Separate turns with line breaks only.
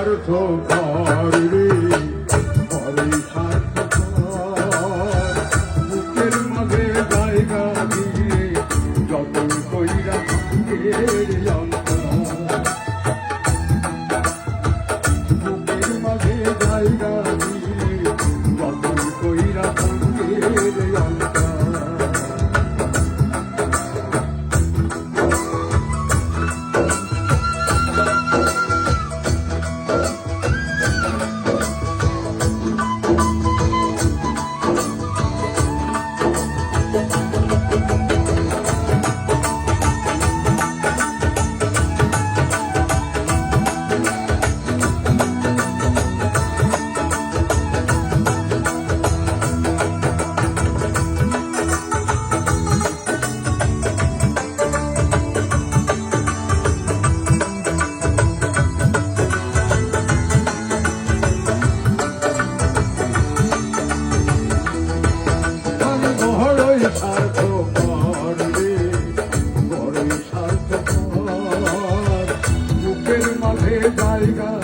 স্বার্থ রে বড়ই স্বার্থ বুকের মাঝে জায়গা দিয়ে যতন কইরা এর অন্তর বুকের মাঝে জায়গা দিয়ে যতন কইরা এর অন্তর বড়ই স্বার্থপর। বুকের মাঝে জায়গা